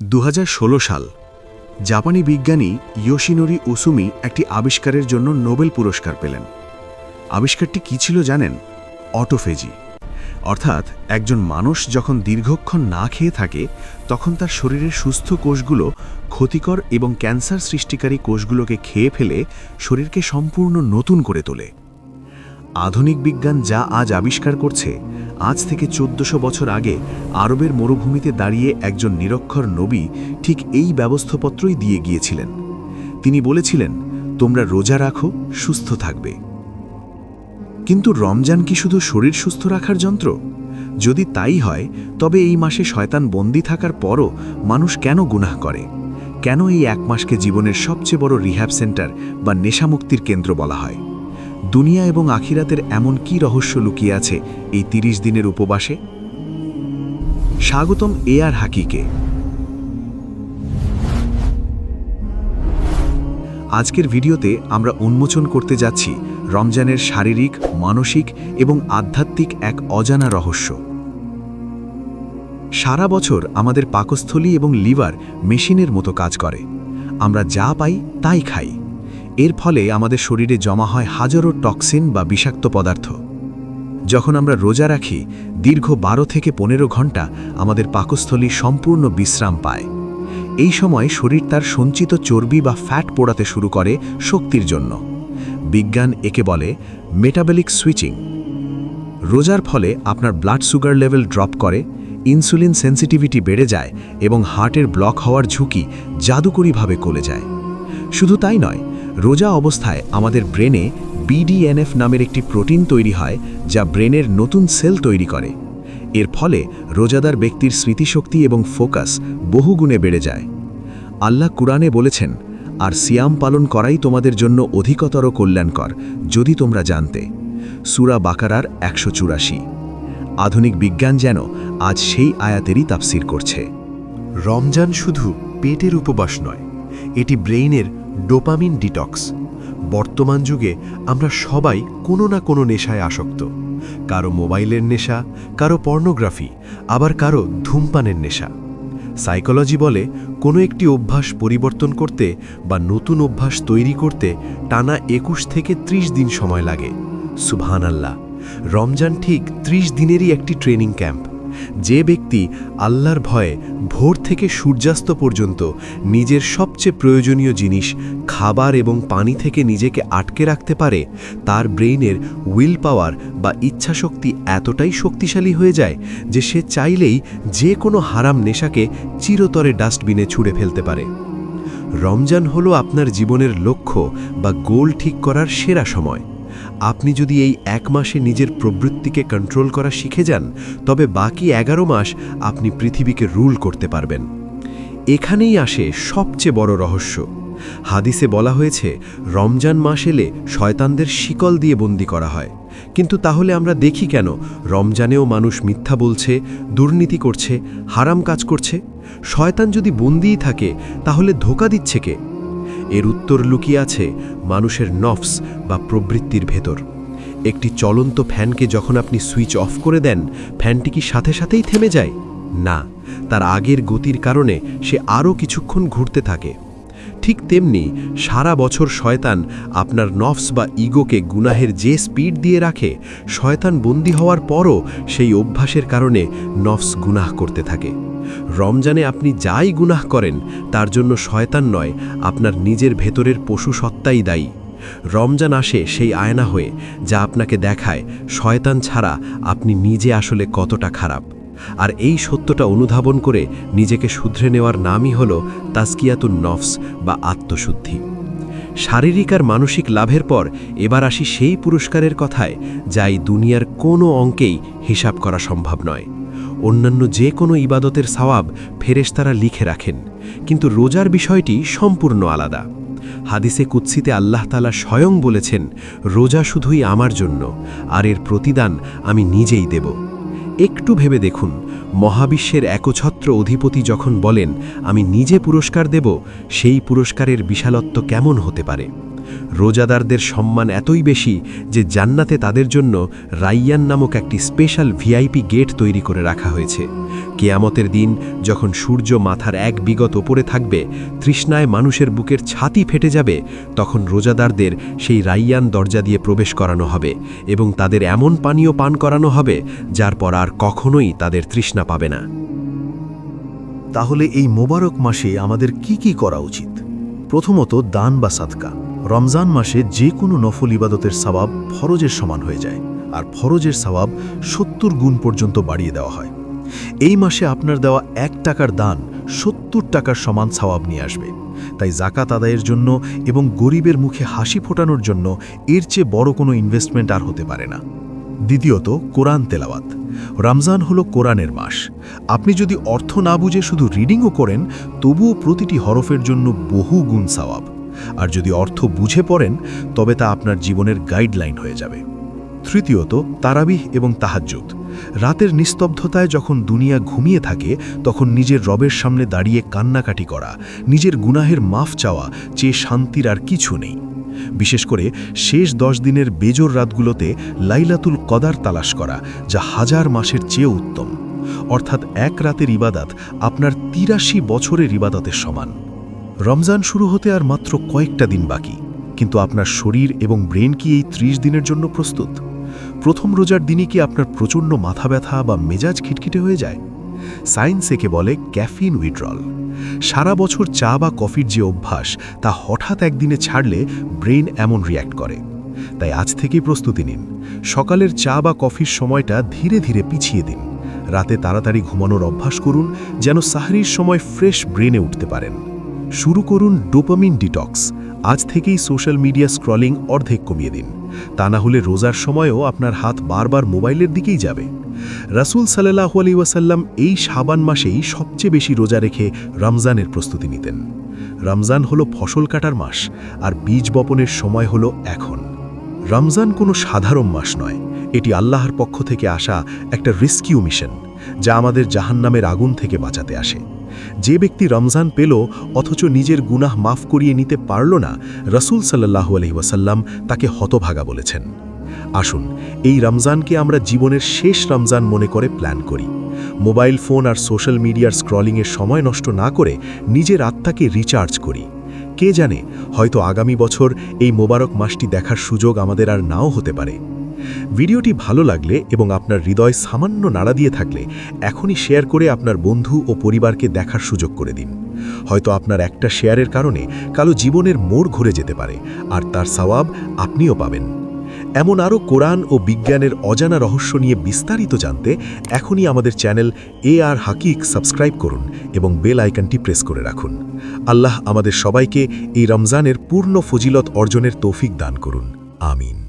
দু হাজার ষোলো সাল, জাপানি বিজ্ঞানী ইয়োশিনোরি উসুমি একটি আবিষ্কারের জন্য নোবেল পুরস্কার পেলেন। আবিষ্কারটি কী ছিল জানেন? অটোফেজি। অর্থাৎ একজন মানুষ যখন দীর্ঘক্ষণ না খেয়ে থাকে, তখন তার শরীরের সুস্থ কোষগুলো ক্ষতিকর এবং ক্যান্সার সৃষ্টিকারী কোষগুলোকে খেয়ে ফেলে শরীরকে সম্পূর্ণ নতুন করে তোলে। আধুনিক বিজ্ঞান যা আজ আবিষ্কার করছে, আজ থেকে চোদ্দশো বছর আগে আরবের মরুভূমিতে দাঁড়িয়ে একজন নিরক্ষর নবী ঠিক এই ব্যবস্থাপত্রই দিয়ে গিয়েছিলেন। তিনি বলেছিলেন, তোমরা রোজা রাখো, সুস্থ থাকবে। কিন্তু রমজান কি শুধু শরীর সুস্থ রাখার যন্ত্র? যদি তাই হয়, তবে এই মাসে শয়তান বন্দি থাকার পরও মানুষ কেন গুনাহ করে? কেন এই এক মাসকে জীবনের সবচেয়ে বড় রিহ্যাব সেন্টার বা নেশামুক্তির কেন্দ্র বলা হয়? দুনিয়া এবং আখিরাতের এমন কি রহস্য লুকিয়ে আছে এই তিরিশ দিনের উপবাসে? স্বাগতম এ আর হাকিকে। আজকের ভিডিওতে আমরা উন্মোচন করতে যাচ্ছি রমজানের শারীরিক, মানসিক এবং আধ্যাত্মিক এক অজানা রহস্য। সারা বছর আমাদের পাকস্থলী এবং লিভার মেশিনের মতো কাজ করে। আমরা যা পাই তাই খাই। এর ফলে আমাদের শরীরে জমা হয় হাজারো টক্সিন বা বিষাক্ত পদার্থ। যখন আমরা রোজা রাখি, দীর্ঘ বারো থেকে পনেরো ঘণ্টা আমাদের পাকস্থলী সম্পূর্ণ বিশ্রাম পায়। এই সময় শরীর তার সঞ্চিত চর্বি বা ফ্যাট পোড়াতে শুরু করে শক্তির জন্য। বিজ্ঞান একে বলে মেটাবলিক সুইচিং রোজার ফলে আপনার ব্লাড সুগার লেভেল ড্রপ করে ইনসুলিন সেন্সিটিভিটি বেড়ে যায় এবং হার্টের ব্লক হওয়ার ঝুঁকি জাদুকরীভাবে কমে যায়। শুধু তাই নয়, রোজা অবস্থায় আমাদের ব্রেনে বিডিএনএফ নামের একটি প্রোটিন তৈরি হয় যা ব্রেনের নতুন সেল তৈরি করে। এর ফলে রোজাদার ব্যক্তির স্মৃতিশক্তি এবং ফোকাস বহুগুণে বেড়ে যায়। আল্লাহ কুরআনে বলেছেন, আর সিয়াম পালন করাই তোমাদের জন্য অধিকতর কল্যাণকর, যদি তোমরা জানতে। সুরা বাকারার একশো চুরাশি। আধুনিক বিজ্ঞান যেন আজ সেই আয়াতেরই তাফসির করছে। রমজান শুধু পেটের উপবাস নয়, এটি ব্রেইনের ডোপামিন ডিটক্স। বর্তমান যুগে আমরা সবাই কোনো না কোনো নেশায় আসক্ত। কারও মোবাইলের নেশা, কারও পর্নোগ্রাফি, আবার কারও ধূমপানের নেশা। সাইকোলজি বলে কোনো একটি অভ্যাস পরিবর্তন করতে বা নতুন অভ্যাস তৈরি করতে টানা একুশ থেকে ৩০ দিন সময় লাগে। সুবহান আল্লাহ রমজান ঠিক ৩০ দিনেরই একটি ট্রেনিং ক্যাম্প। যে ব্যক্তি আল্লাহর ভয়ে ভোর থেকে সূর্যাস্ত পর্যন্ত নিজের সবচেয়ে প্রয়োজনীয় জিনিস খাবার এবং পানি থেকে নিজেকে আটকে রাখতে পারে, তার ব্রেইনের উইল পাওয়ার বা ইচ্ছাশক্তি এতটাই শক্তিশালী হয়ে যায় যে সে চাইলেই যে কোনো হারাম নেশাকে চিরতরে ডাস্টবিনে ছুঁড়ে ফেলতে পারে। রমজান হলো আপনার জীবনের লক্ষ্য বা গোল ঠিক করার সেরা সময়। আপনি যদি এই এক মাসে নিজের প্রবৃত্তিকে কন্ট্রোল করা শিখে যান, তবে বাকি এগারো মাস আপনি পৃথিবীকে রুল করতে পারবেন। এখানেই আসে সবচেয়ে বড় রহস্য। হাদিসে বলা হয়েছে, রমজান মাস এলে শয়তানদের শিকল দিয়ে বন্দি করা হয়। কিন্তু তাহলে আমরা দেখি কেন? রমজানেও মানুষ মিথ্যা বলছে, দুর্নীতি করছে, হারাম কাজ করছে? শয়তান যদি বন্দিই থাকে, তাহলে ধোকা দিচ্ছে কে? এর উত্তর লুকিয়ে আছে মানুষের নফস বা প্রবৃত্তির ভেতর। একটি চলন্ত ফ্যানকে যখন আপনি সুইচ অফ করে দেন, ফ্যানটি কি সাথে সাথেই থেমে যায়? না, তার আগের গতির কারণে সে আরও কিছুক্ষণ ঘুরতে থাকে। ঠিক তেমনি সারা বছর শয়তান আপনার নফস বা ইগোকে গুনাহের যে স্পিড দিয়ে রাখে, শয়তান বন্দী হওয়ার পরও সেই অভ্যাসের কারণে নফস গুনাহ করতে থাকে। রমজানে আপনি যাই গুনাহ করেন, তার জন্য শয়তান নয়, আপনার নিজের ভেতরের পশু সত্তাই দায়ী। রমজান আসে সেই আয়না হয়ে, যা আপনাকে দেখায়, শয়তান ছাড়া আপনি নিজে আসলে কতটা খারাপ। আর এই সত্যটা অনুধাবন করে নিজেকে শুধরে নেওয়ার নামই হল তাস্কিয়াতুন নফস বা আত্মশুদ্ধি। শারীরিক আর মানসিক লাভের পর এবার আসি সেই পুরস্কারের কথায়, যা এই দুনিয়ার কোনো অঙ্কেই হিসাব করা সম্ভব নয়। অন্যান্য যে কোনো ইবাদতের সওয়াব ফেরেশতারা লিখে রাখেন, কিন্তু রোজার বিষয়টি সম্পূর্ণ আলাদা। হাদিসে কুৎসিতে আল্লাহ তালা স্বয়ং বলেছেন, রোজা শুধুই আমার জন্য, আর এর প্রতিদান আমি নিজেই দেব। একটু ভেবে দেখুন, মহাবিশ্বের একছত্র অধিপতি যখন বলেন, আমি নিজে পুরস্কার দেব, সেই পুরস্কারের বিশালত্ব কেমন হতে পারে? রোজাদারদের সম্মান এতই বেশি যে জান্নাতে তাদের জন্য রাইয়ান নামক একটি স্পেশাল ভিআইপি গেট তৈরি করে রাখা হয়েছে। কেয়ামতের দিন যখন সূর্য মাথার এক বিগত ওপরে থাকবে, তৃষ্ণায় মানুষের বুকের ছাতি ফেটে যাবে, তখন রোজাদারদের সেই রাইয়ান দরজা দিয়ে প্রবেশ করানো হবে এবং তাদের এমন পানীয় পান করানো হবে যার পর আর কখনোই তাদের তৃষ্ণা পাবে না। তাহলে এই মোবারক মাসে আমাদের কি কি করা উচিত? প্রথমত দান বা সাদকা। রমজান মাসে যে কোনো নফল ইবাদতের সবাব ফরজের সমান হয়ে যায়, আর ফরজের সবাব সত্তর গুণ পর্যন্ত বাড়িয়ে দেওয়া হয়। এই মাসে আপনার দেওয়া এক টাকার দান সত্তর টাকার সমান সওয়াব নিয়ে আসবে। তাই জাকাত আদায়ের জন্য এবং গরিবের মুখে হাসি ফোটানোর জন্য এর চেয়ে বড় কোনো ইনভেস্টমেন্ট আর হতে পারে না। দ্বিতীয়ত, কোরআন তেলাওয়াত। রমজান হলো কোরআনের মাস। আপনি যদি অর্থ না বুঝে শুধু রিডিংও করেন, তবুও প্রতিটি হরফের জন্য বহু গুণ সওয়াব আর যদি অর্থ বুঝে পড়েন, তবে তা আপনার জীবনের গাইডলাইন হয়ে যাবে। তৃতীয়ত, তারাবিহ এবং তাহাজ্জুদ। রাতের নিস্তব্ধতায় যখন দুনিয়া ঘুমিয়ে থাকে, তখন নিজের রবের সামনে দাঁড়িয়ে কান্নাকাটি করা, নিজের গুনাহের মাফ চাওয়া, চেয়ে শান্তির আর কিছু নেই। বিশেষ করে শেষ দশ দিনের বেজোর রাতগুলোতে লাইলাতুল কদার তালাশ করা, যা হাজার মাসের চেয়ে উত্তম। অর্থাৎ এক রাতের ইবাদাত আপনার তিরাশি বছরের ইবাদতের সমান। রমজান শুরু হতে আর মাত্র কয়েকটা দিন বাকি, কিন্তু আপনার শরীর এবং ব্রেন কি এই ত্রিশ দিনের জন্য প্রস্তুত? প্রথম রোজার দিনই কি আপনার প্রচণ্ড মাথা ব্যথা বা মেজাজ খিটখিটে হয়ে যায়? সায়েন্স একে বলে ক্যাফিন উইড্রল সারা বছর চা বা কফির যে অভ্যাস, তা হঠাৎ একদিনে ছাড়লে ব্রেন এমন রিয়্যাক্ট করে। তাই আজ থেকেই প্রস্তুতি নিন। সকালের চা বা কফির সময়টা ধীরে ধীরে পিছিয়ে দিন। রাতে তাড়াতাড়ি ঘুমানোর অভ্যাস করুন, যেন সাহরির সময় ফ্রেশ ব্রেনে উঠতে পারেন। শুরু করুন ডোপামিন ডিটক্স। আজ থেকেই সোশ্যাল মিডিয়া স্ক্রলিং অর্ধেক কমিয়ে দিন। তা না হলে রোজার সময়ও আপনার হাত বারবার মোবাইলের দিকেই যাবে। রাসুল সাল্লাহ আলী ওয়াসাল্লাম এই সাবান মাসেই সবচেয়ে বেশি রোজা রেখে রমজানের প্রস্তুতি নিতেন। রমজান হলো ফসল কাটার মাস, আর বীজ বপনের সময় হলো এখন। রমজান কোনো সাধারণ মাস নয়, এটি আল্লাহর পক্ষ থেকে আসা একটা রেস্কিউ মিশন, যা আমাদের জাহান্নামের আগুন থেকে বাঁচাতে আসে। যে ব্যক্তি রমজান পেল, অথচ নিজের গুনাহ মাফ করিয়ে নিতে পারল না, রসুল সাল্লাহু আলহিবাসাল্লাম তাকে হতভাগা বলেছেন। আসুন, এই রমজানকে আমরা জীবনের শেষ রমজান মনে করে প্ল্যান করি। মোবাইল ফোন আর সোশ্যাল মিডিয়ার স্ক্রলিংয়ের সময় নষ্ট না করে নিজের আত্মাকে রিচার্জ করি। কে জানে, হয়তো আগামী বছর এই মোবারক মাসটি দেখার সুযোগ আমাদের আর নাও হতে পারে। ভিডিওটি ভালো লাগলে এবং আপনার হৃদয় সামান্য নাড়া দিয়ে থাকলে এখনই শেয়ার করে আপনার বন্ধু ও পরিবারকে দেখার সুযোগ করে দিন। হয়তো আপনার একটা শেয়ারের কারণে কালো জীবনের মোড় ঘুরে যেতে পারে, আর তার সওয়াব আপনিও পাবেন। এমন আরও কোরআন ও বিজ্ঞানের অজানা রহস্য নিয়ে বিস্তারিত জানতে এখনই আমাদের চ্যানেল এ আর হাকিক সাবস্ক্রাইব করুন এবং বেল আইকনটি প্রেস করে রাখুন। আল্লাহ আমাদের সবাইকে এই রমজানের পূর্ণ ফজিলত অর্জনের তৌফিক দান করুন। আমিন।